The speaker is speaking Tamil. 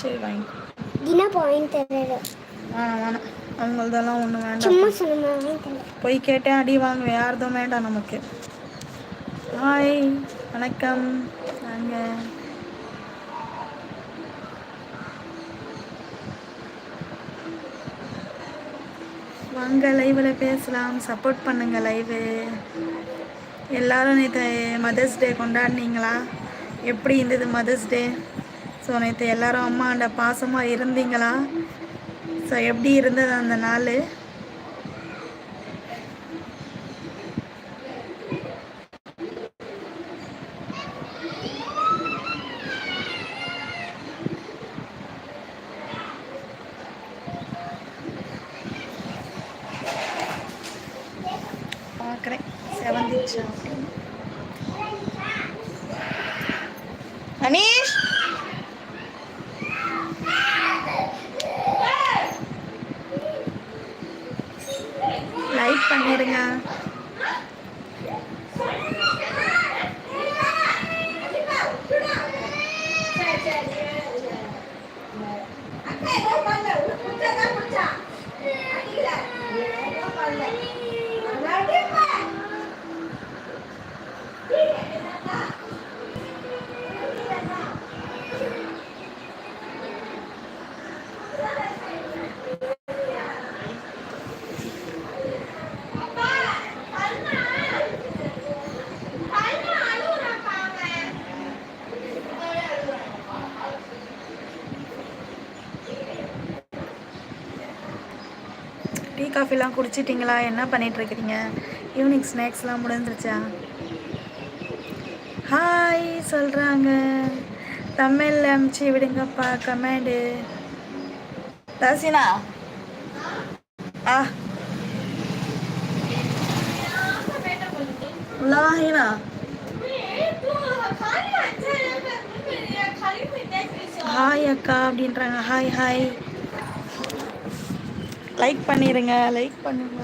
சரி வாங்கிக்கோ தினா பாயிண்ட் தர்றாரு வேணாம் வேணாம். அவங்களதெல்லாம் ஒன்றும் வேண்டாம். சும்மா சொன்ன வாங்கி தரேன். போய் கேட்டேன் அடி வாங்குவேன். யார்தும் வேண்டாம் நமக்கு. ஹாய் வணக்கம். வாங்க. வாங்க லைவில் பேசலாம். சப்போர்ட் பண்ணுங்க லைவு எல்லாரும் நேற்று மதர்ஸ் டே கொண்டாடினீங்களா? எப்படி இருந்தது மதர்ஸ் டே ஸோ நேற்று எல்லாரும் அம்மாண்ட பாசமாக இருந்தீங்களா? ஸோ எப்படி இருந்தது அந்த நாள்? பார்க்குறேன். செவந்திச்சா. அனீஷ் லைக் பண்ணிடுங்க டீ காஃபிலாம் குடிச்சிட்டிங்களா? என்ன பண்ணிகிட்ருக்கிறீங்க ஈவினிங் ஸ்நாக்ஸ்லாம் முடிஞ்சிருச்சா? ஹாய் சொல்கிறாங்க தமிழில் அனுப்பிச்சி விடுங்கப்பா கமெண்டு தசினா ஆ. லாஹினா ஹாய் அக்கா அப்படின்றாங்க. ஹாய் ஹாய் லைக் பண்ணிடுங்க லைக் பண்ணுங்க.